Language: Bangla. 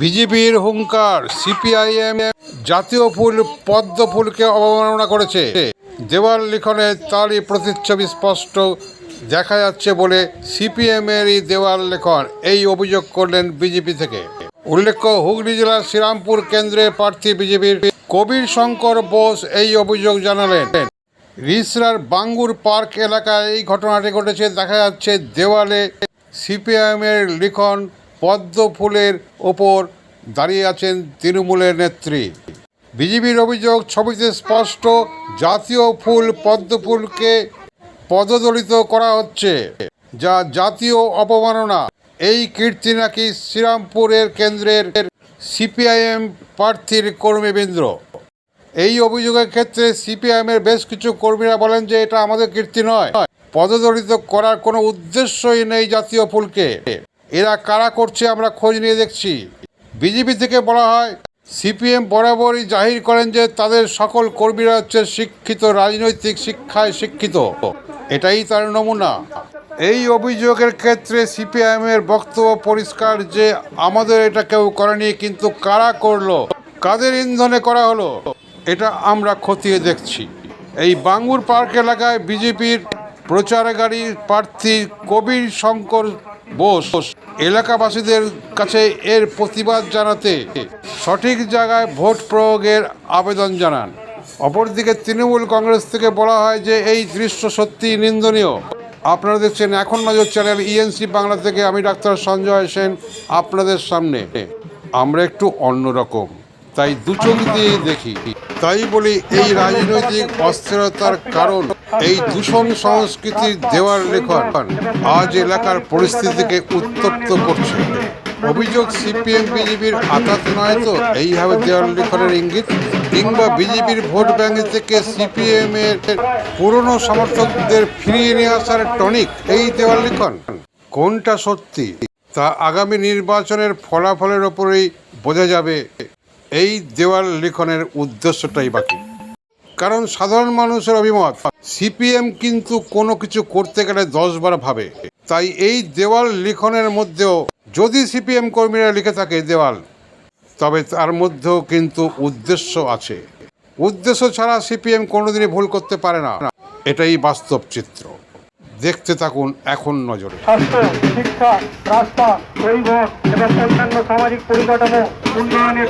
বিজেপির হুঙ্কার, সিপিআইএম জাতীয় ফুল, পদ্ম ফুলকে অবমাননা করেছে। দেওয়াল লিখনে তারই প্রতিচ্ছবি স্পষ্ট দেখা যাচ্ছে বলে সিপিএমেরই দেওয়াল লেখন এই অভিযোগ করলেন বিজেপি থেকে। উল্লেখ্য, হুগলি জেলার শ্রীরামপুর কেন্দ্রের প্রার্থী বিজেপির কবির শঙ্কর বোস এই অভিযোগ জানালেন। রিসরার বাঙ্গুর পার্ক এলাকায় এই ঘটনাটি ঘটেছে। দেখা যাচ্ছে দেওয়ালে সিপিআইএমের লিখন পদ্ম ফুলের ওপর দাঁড়িয়ে আছেন তৃণমূলের নেত্রী। বিজেপির অভিযোগ, ছবিতে স্পষ্ট, জাতীয় ফুল পদ্ম ফুলকে পদদলিত করা হচ্ছে, যা জাতীয় অপমাননা এই কীর্তি নাকি শ্রীরামপুরের কেন্দ্রের সিপিআইএম প্রার্থীর কর্মীবৃন্দ? এই অভিযোগের ক্ষেত্রে সিপিআইএমের বেশ কিছু কর্মীরা বলেন যে এটা আমাদের কীর্তি নয়। পদদলিত করার কোনো উদ্দেশ্যই নেই জাতীয় ফুলকে। এরা কারা করছে আমরা খোঁজ নিয়ে দেখছি। বিজেপি থেকে বলা হয়, সিপিএম বরাবরই জাহির করেন যে তাদের সকল কর্মীরা হচ্ছে শিক্ষিত, রাজনৈতিক শিক্ষায় শিক্ষিত। এটাই তার নমুনা। এই অভিযোগের ক্ষেত্রে সিপিআইএমের বক্তব্য পরিষ্কার যে আমাদের এটা কেউ করেনি, কিন্তু কারা করল, কাদের ইন্ধনে করা হলো, এটা আমরা খতিয়ে দেখছি। এই বাঙ্গুর পার্ক এলাকায় বিজেপির প্রচারকারী প্রার্থী কবির শঙ্কর বোস এলাকাবাসীদের কাছে এর প্রতিবাদ জানাতে সঠিক জায়গায় ভোট প্রয়োগের আবেদন জানান। অপরদিকে তৃণমূল কংগ্রেস থেকে বলা হয় যে এই দৃশ্য সত্যি নিন্দনীয়। আপনারা দেখছেন এখন নজর চ্যানেল ইএনসি বাংলা থেকে আমি ডাক্তার সঞ্জয় সেন আপনাদের সামনে। আমরা একটু অন্যরকম তাই দু চোখ দিয়ে দেখি। তাই বলি এই রাজনৈতিক অস্থিরতার কারণ। এই দূষণ সংস্কৃতির দেওয়ার লেখন আজ এলাকার পরিস্থিতিকে উত্তপ্ত করছে। অভিযোগ সিপিএম বিজেপির আঘাত নয় তো? এইভাবে দেওয়াল লিখনের ইঙ্গিত? কিংবা বিজেপির ভোট ব্যাংক থেকে সিপিএম এর পুরনো সমর্থকদের ফিরিয়ে নিয়ে আসার টনিক, এই দেওয়াল লিখন কোনটা সত্যি? তা আগামী নির্বাচনের ফলাফলের ওপরেই বোঝা যাবে। এই দেওয়াল লিখনের উদ্দেশ্যটাই বাকি। কারণ সাধারণ মানুষের অভিমত, সিপিএম কিন্তু কোনো কিছু করতে গেলে দশবার ভাবে। তাই এই দেওয়াল লিখনের মধ্যেও যদি সিপিএম কর্মীরা লিখে থাকে দেওয়াল, তবে তার মধ্যেও কিন্তু উদ্দেশ্য আছে। উদ্দেশ্য ছাড়া সিপিএম কোনোদিনই ভুল করতে পারে না। এটাই বাস্তব চিত্র। দেখতে থাকুন এখন নজরে। সামাজিক পরিকাঠামো উন্নয়নের